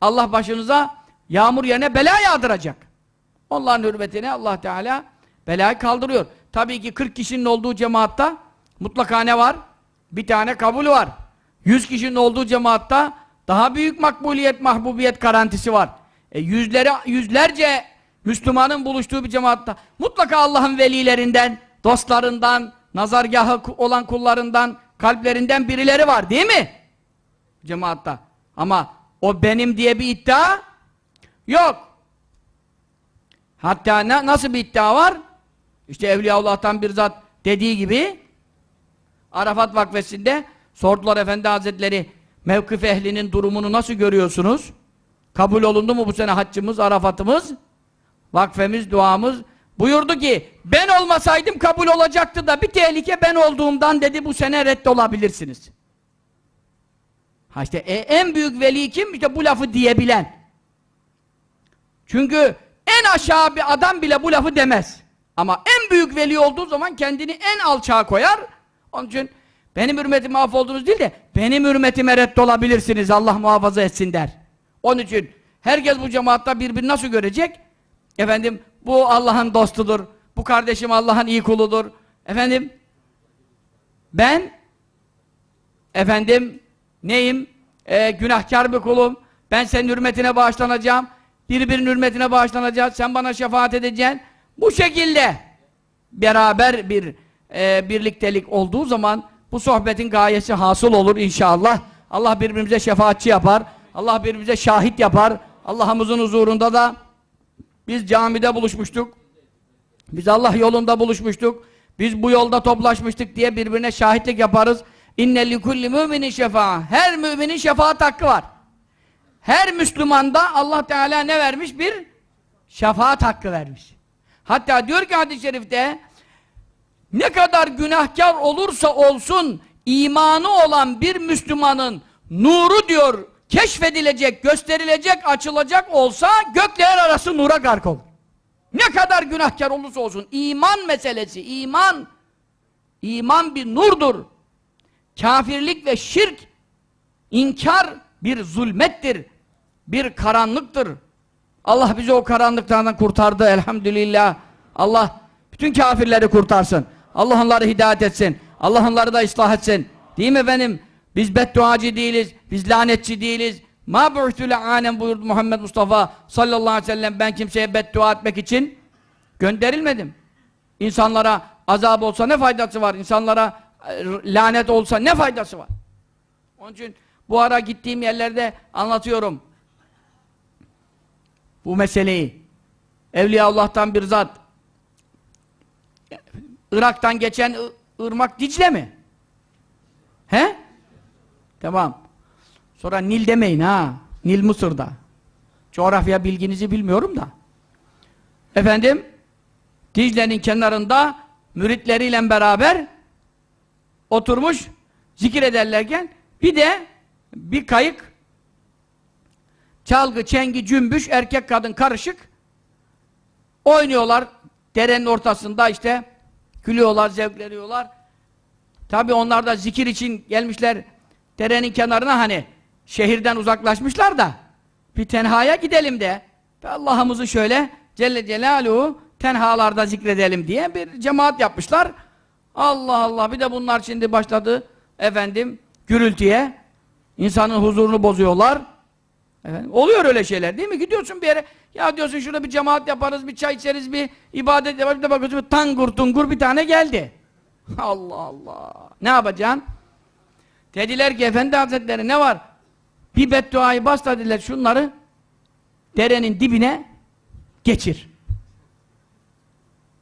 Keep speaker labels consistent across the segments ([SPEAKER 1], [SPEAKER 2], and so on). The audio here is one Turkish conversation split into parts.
[SPEAKER 1] Allah başınıza yağmur yerine bela yağdıracak. Onların hürmetine Allah Teala belayı kaldırıyor. Tabii ki 40 kişinin olduğu cemaatta mutlaka ne var? Bir tane kabul var. 100 kişinin olduğu cemaatta daha büyük makbuliyet, mahbubiyet garantisi var. E yüzleri, yüzlerce Müslümanın buluştuğu bir cemaatta mutlaka Allah'ın velilerinden, dostlarından, nazargahı olan kullarından, kalplerinden birileri var değil mi? Cemaatta. Ama o benim diye bir iddia yok. Hatta na nasıl bir iddia var? İşte Evliyaullah'tan bir zat dediği gibi Arafat vakfesinde sordular Efendi Hazretleri mevkif ehlinin durumunu nasıl görüyorsunuz? Kabul olundu mu bu sene haccımız, Arafat'ımız? Vakfemiz, duamız buyurdu ki ben olmasaydım kabul olacaktı da bir tehlike ben olduğumdan dedi bu sene reddolabilirsiniz. Ha işte e, en büyük veli kim? İşte bu lafı diyebilen. Çünkü en aşağı bir adam bile bu lafı demez. Ama en büyük veli olduğu zaman kendini en alçağa koyar. Onun için benim hürmetime affoldunuz değil de benim hürmetime reddolabilirsiniz Allah muhafaza etsin der. Onun için herkes bu cemaatta birbirini nasıl görecek? Efendim bu Allah'ın dostudur. Bu kardeşim Allah'ın iyi kuludur. Efendim ben efendim neyim? Ee, günahkar bir kulum. Ben senin hürmetine bağışlanacağım. Birbirinin hürmetine bağışlanacağız. Sen bana şefaat edeceksin. Bu şekilde beraber bir e, birliktelik olduğu zaman bu sohbetin gayesi hasıl olur inşallah. Allah birbirimize şefaatçi yapar. Allah birbirimize şahit yapar. Allah'ımızın huzurunda da biz camide buluşmuştuk. Biz Allah yolunda buluşmuştuk. Biz bu yolda toplaşmıştık diye birbirine şahitlik yaparız. İnne likulli müminin şefa'a. Her müminin şefaat hakkı var. Her Müslümanda Allah Teala ne vermiş? Bir şefaat hakkı vermiş. Hatta diyor ki hadis-i şerifte ne kadar günahkar olursa olsun imanı olan bir Müslümanın nuru diyor keşfedilecek, gösterilecek, açılacak olsa gökler arası nura gark olur. Ne kadar günahkar olursa olsun iman meselesi, iman iman bir nurdur. Kafirlik ve şirk inkar bir zulmettir. Bir karanlıktır. Allah bizi o karanlıklardan kurtardı elhamdülillah. Allah bütün kafirleri kurtarsın. Allah onları hidayet etsin. Allah onları da ıslah etsin. Değil mi efendim? Biz bedduacı değiliz. Biz lanetçi değiliz. Ma bu'tü le'anen buyurdu Muhammed Mustafa sallallahu aleyhi ve sellem. Ben kimseye beddua etmek için gönderilmedim. İnsanlara azap olsa ne faydası var? İnsanlara lanet olsa ne faydası var? Onun için bu ara gittiğim yerlerde anlatıyorum. Bu meseleyi. Evliya Allah'tan bir zat. Irak'tan geçen ırmak Dicle mi? He? Tamam. Sonra Nil demeyin ha. Nil Mısır'da. Coğrafya bilginizi bilmiyorum da. Efendim Dicle'nin kenarında müritleriyle beraber oturmuş zikir ederlerken bir de bir kayık çalgı, çengi, cümbüş, erkek kadın karışık oynuyorlar derenin ortasında işte gülüyorlar, zevkleniyorlar. Tabi onlar da zikir için gelmişler derenin kenarına hani şehirden uzaklaşmışlar da bir tenhaya gidelim de Allah'ımızı şöyle Celle Celaluhu tenhalarda zikredelim diye bir cemaat yapmışlar. Allah Allah bir de bunlar şimdi başladı efendim gürültüye insanın huzurunu bozuyorlar. Efendim, oluyor öyle şeyler değil mi? Gidiyorsun bir yere ya diyorsun şurada bir cemaat yaparız, bir çay içeriz, bir ibadet yaparız, bir de bakıyorsun tangur tungur bir tane geldi. Allah Allah. Ne yapacaksın? Dediler ki Efendi Hazretleri ne var? Bir bedduayı bas dediler şunları derenin dibine geçir.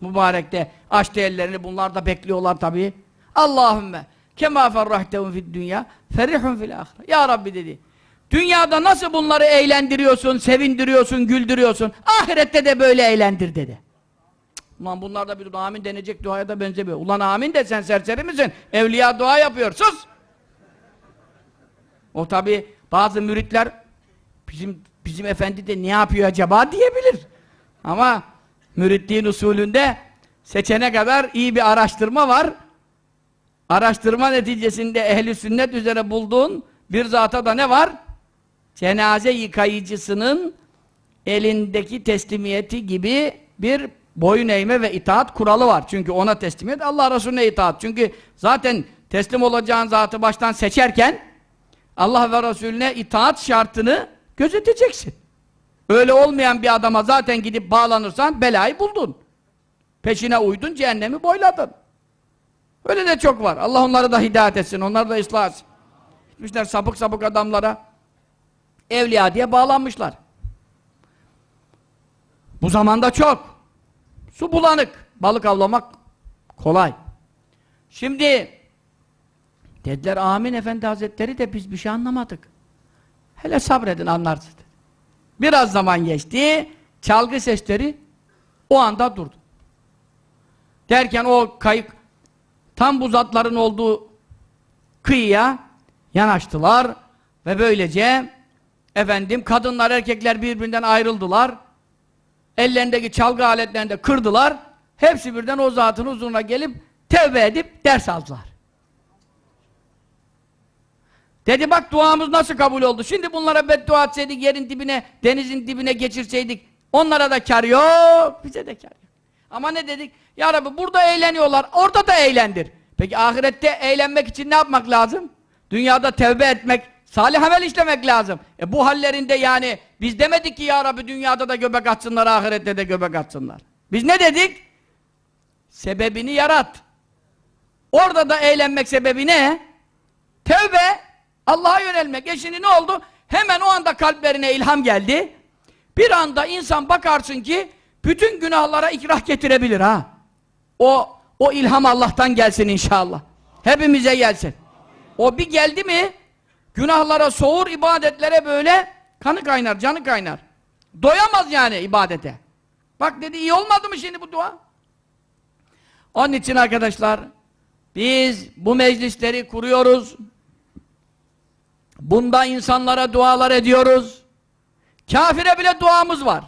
[SPEAKER 1] Mübarek de açtı ellerini bunlar da bekliyorlar tabii. Allahümme kema ferrahtehum fid dünya ferihun fil ahire. Ya Rabbi dedi. Dünyada nasıl bunları eğlendiriyorsun, sevindiriyorsun, güldürüyorsun. Ahirette de böyle eğlendir dedi. Ulan bunlar da bir amin denecek duaya da benzemiyor. Ulan amin de sen serseri misin? Evliya dua yapıyor. Sus! O tabi bazı müritler bizim bizim efendi de ne yapıyor acaba diyebilir. Ama müritliğin usulünde seçene kadar iyi bir araştırma var. Araştırma neticesinde ehli sünnet üzere bulduğun bir zata da ne var? cenaze yıkayıcısının elindeki teslimiyeti gibi bir boyun eğme ve itaat kuralı var. Çünkü ona teslimiyet, Allah Resulüne itaat. Çünkü zaten teslim olacağın zatı baştan seçerken Allah ve Resulüne itaat şartını gözeteceksin. Öyle olmayan bir adama zaten gidip bağlanırsan belayı buldun. Peşine uydun, cehennemi boyladın. Öyle de çok var. Allah onları da hidayet etsin, onları da ıslah etsin. Gitmişler sapık sapık adamlara evliya diye bağlanmışlar. Bu zamanda çok. Su bulanık. Balık avlamak kolay. Şimdi dediler amin efendi hazretleri de biz bir şey anlamadık. Hele sabredin anlarsınız. dedi. Biraz zaman geçti. Çalgı sesleri o anda durdu. Derken o kayık tam bu zatların olduğu kıyıya yanaştılar ve böylece efendim kadınlar erkekler birbirinden ayrıldılar. Ellerindeki çalgı aletlerini de kırdılar. Hepsi birden o zatın huzuruna gelip tevbe edip ders aldılar. Dedi bak duamız nasıl kabul oldu. Şimdi bunlara beddua etseydik yerin dibine, denizin dibine geçirseydik onlara da kar yok, bize de kar yok. Ama ne dedik? Ya Rabbi burada eğleniyorlar, orada da eğlendir. Peki ahirette eğlenmek için ne yapmak lazım? Dünyada tevbe etmek, salih amel işlemek lazım. E bu hallerinde yani biz demedik ki ya Rabbi dünyada da göbek atsınlar, ahirette de göbek atsınlar. Biz ne dedik? Sebebini yarat. Orada da eğlenmek sebebi ne? Tevbe, Allah'a yönelmek. E şimdi ne oldu? Hemen o anda kalplerine ilham geldi. Bir anda insan bakarsın ki bütün günahlara ikrah getirebilir ha. O o ilham Allah'tan gelsin inşallah. Hepimize gelsin. O bir geldi mi günahlara soğur, ibadetlere böyle kanı kaynar, canı kaynar. Doyamaz yani ibadete. Bak dedi iyi olmadı mı şimdi bu dua? Onun için arkadaşlar biz bu meclisleri kuruyoruz. Bunda insanlara dualar ediyoruz. Kafire bile duamız var.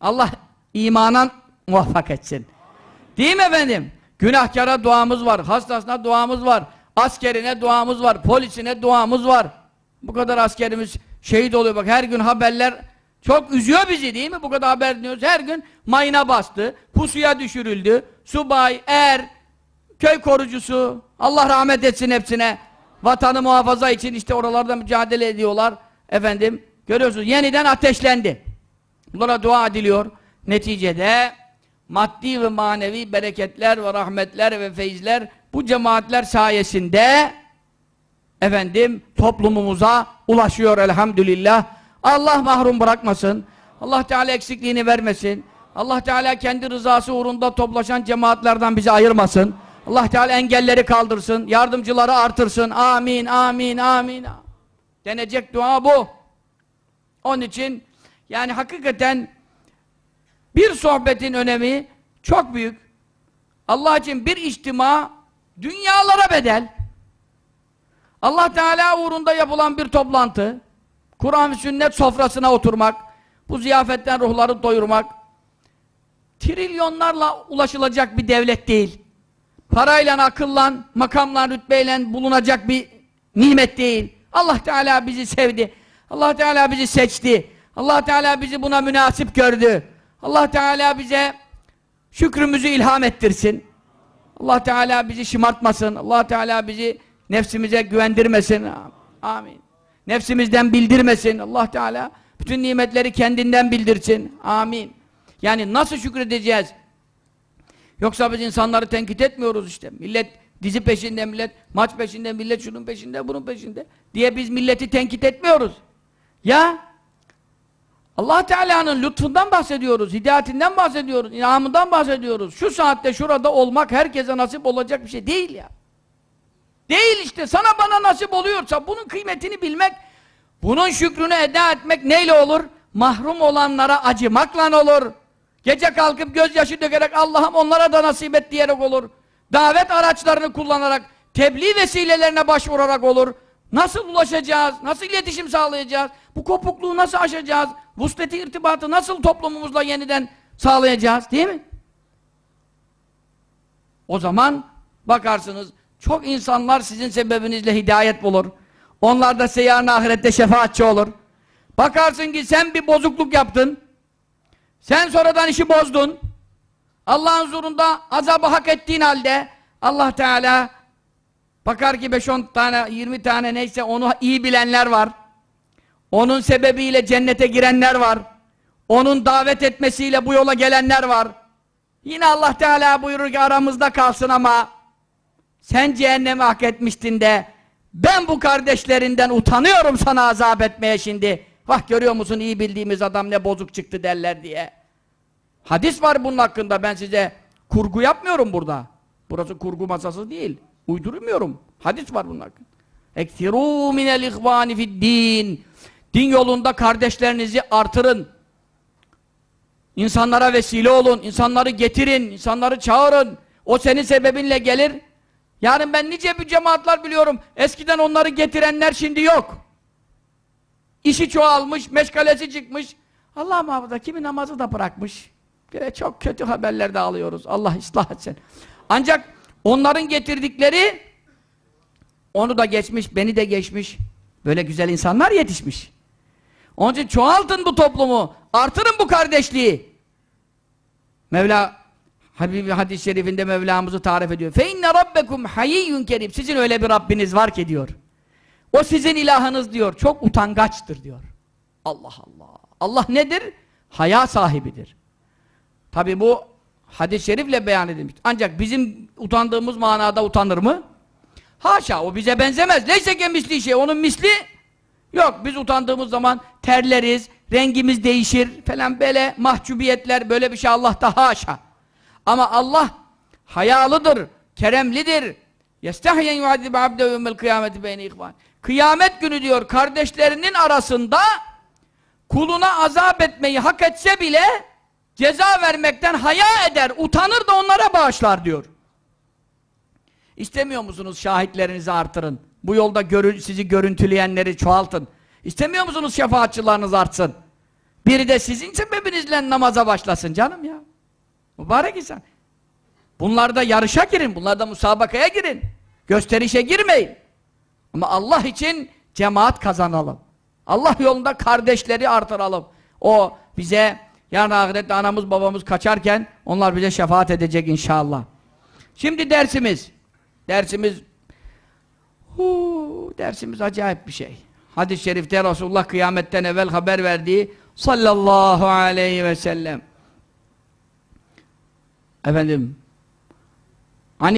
[SPEAKER 1] Allah imanan muvaffak etsin. Değil mi efendim? Günahkara duamız var, hastasına duamız var, askerine duamız var, polisine duamız var. Bu kadar askerimiz şehit oluyor bak her gün haberler çok üzüyor bizi değil mi? Bu kadar haber dinliyoruz. Her gün mayına bastı, pusuya düşürüldü, subay, er, köy korucusu, Allah rahmet etsin hepsine. Vatanı muhafaza için işte oralarda mücadele ediyorlar. Efendim, görüyorsunuz yeniden ateşlendi. Bunlara dua ediliyor. Neticede maddi ve manevi bereketler ve rahmetler ve feyizler bu cemaatler sayesinde efendim toplumumuza ulaşıyor elhamdülillah. Allah mahrum bırakmasın. Allah Teala eksikliğini vermesin. Allah Teala kendi rızası uğrunda toplaşan cemaatlerden bizi ayırmasın. Allah Teala engelleri kaldırsın, yardımcıları artırsın. Amin, amin, amin. Denecek dua bu. Onun için yani hakikaten bir sohbetin önemi çok büyük. Allah için bir içtima dünyalara bedel. Allah Teala uğrunda yapılan bir toplantı, Kur'an ve sünnet sofrasına oturmak, bu ziyafetten ruhları doyurmak, trilyonlarla ulaşılacak bir devlet değil. Parayla, akılla, makamla, rütbeyle bulunacak bir nimet değil. Allah Teala bizi sevdi. Allah Teala bizi seçti. Allah Teala bizi buna münasip gördü. Allah Teala bize şükrümüzü ilham ettirsin. Allah Teala bizi şımartmasın. Allah Teala bizi nefsimize güvendirmesin. Amin. Nefsimizden bildirmesin. Allah Teala bütün nimetleri kendinden bildirsin. Amin. Yani nasıl şükredeceğiz? Yoksa biz insanları tenkit etmiyoruz işte. Millet dizi peşinde, millet maç peşinde, millet şunun peşinde, bunun peşinde diye biz milleti tenkit etmiyoruz. Ya Allah Teala'nın lütfundan bahsediyoruz, hidayetinden bahsediyoruz, inamından bahsediyoruz. Şu saatte şurada olmak herkese nasip olacak bir şey değil ya. Değil işte. Sana bana nasip oluyorsa bunun kıymetini bilmek, bunun şükrünü eda etmek neyle olur? Mahrum olanlara acımakla olur. Gece kalkıp gözyaşı dökerek Allah'ım onlara da nasip et diyerek olur. Davet araçlarını kullanarak, tebliğ vesilelerine başvurarak olur. Nasıl ulaşacağız? Nasıl iletişim sağlayacağız? Bu kopukluğu nasıl aşacağız? Vusleti irtibatı nasıl toplumumuzla yeniden sağlayacağız? Değil mi? O zaman bakarsınız çok insanlar sizin sebebinizle hidayet bulur. Onlar da size yarın ahirette şefaatçi olur. Bakarsın ki sen bir bozukluk yaptın. Sen sonradan işi bozdun. Allah'ın huzurunda azabı hak ettiğin halde Allah Teala bakar ki 5-10 tane 20 tane neyse onu iyi bilenler var. Onun sebebiyle cennete girenler var. Onun davet etmesiyle bu yola gelenler var. Yine Allah Teala buyurur ki aramızda kalsın ama sen cehennemi hak etmiştin de ben bu kardeşlerinden utanıyorum sana azap etmeye şimdi. Bak görüyor musun iyi bildiğimiz adam ne bozuk çıktı derler diye. Hadis var bunun hakkında ben size kurgu yapmıyorum burada. Burası kurgu masası değil. Uydurmuyorum. Hadis var bunun hakkında. Ektirû minel ihvâni fid din. Din yolunda kardeşlerinizi artırın. İnsanlara vesile olun, insanları getirin, insanları çağırın. O senin sebebinle gelir. Yarın ben nice bir cemaatler biliyorum. Eskiden onları getirenler şimdi yok. İşi çoğalmış, meşgalesi çıkmış. Allah muhafaza kimi namazı da bırakmış. Böyle çok kötü haberler de alıyoruz. Allah ıslah etsin. Ancak onların getirdikleri onu da geçmiş, beni de geçmiş. Böyle güzel insanlar yetişmiş. Onun için çoğaltın bu toplumu. Artırın bu kardeşliği. Mevla Habibi hadis-i şerifinde Mevlamızı tarif ediyor. Fe inne rabbekum hayiyyun kerim. Sizin öyle bir Rabbiniz var ki diyor. O sizin ilahınız diyor. Çok utangaçtır diyor. Allah Allah. Allah nedir? Haya sahibidir. Tabi bu hadis-i şerifle beyan edilmiş. Ancak bizim utandığımız manada utanır mı? Haşa o bize benzemez. Neyse ki misli şey. Onun misli yok. Biz utandığımız zaman terleriz, rengimiz değişir falan böyle mahcubiyetler böyle bir şey Allah'ta haşa. Ama Allah hayalıdır, keremlidir. Yestahyen yuadib abde yevmel kıyameti beyni ihvan. Kıyamet günü diyor kardeşlerinin arasında kuluna azap etmeyi hak etse bile ceza vermekten haya eder, utanır da onlara bağışlar diyor. İstemiyor musunuz şahitlerinizi artırın? Bu yolda görü sizi görüntüleyenleri çoğaltın. İstemiyor musunuz şefaatçılarınız artsın? Biri de sizin sebebinizle namaza başlasın canım ya. Mübarek insan. Bunlarda yarışa girin, bunlarda musabakaya girin. Gösterişe girmeyin. Ama Allah için cemaat kazanalım. Allah yolunda kardeşleri artıralım. O bize yarın ahirette anamız babamız kaçarken onlar bize şefaat edecek inşallah. Şimdi dersimiz. Dersimiz huu, dersimiz acayip bir şey. Hadis-i şerifte Resulullah kıyametten evvel haber verdiği sallallahu aleyhi ve sellem efendim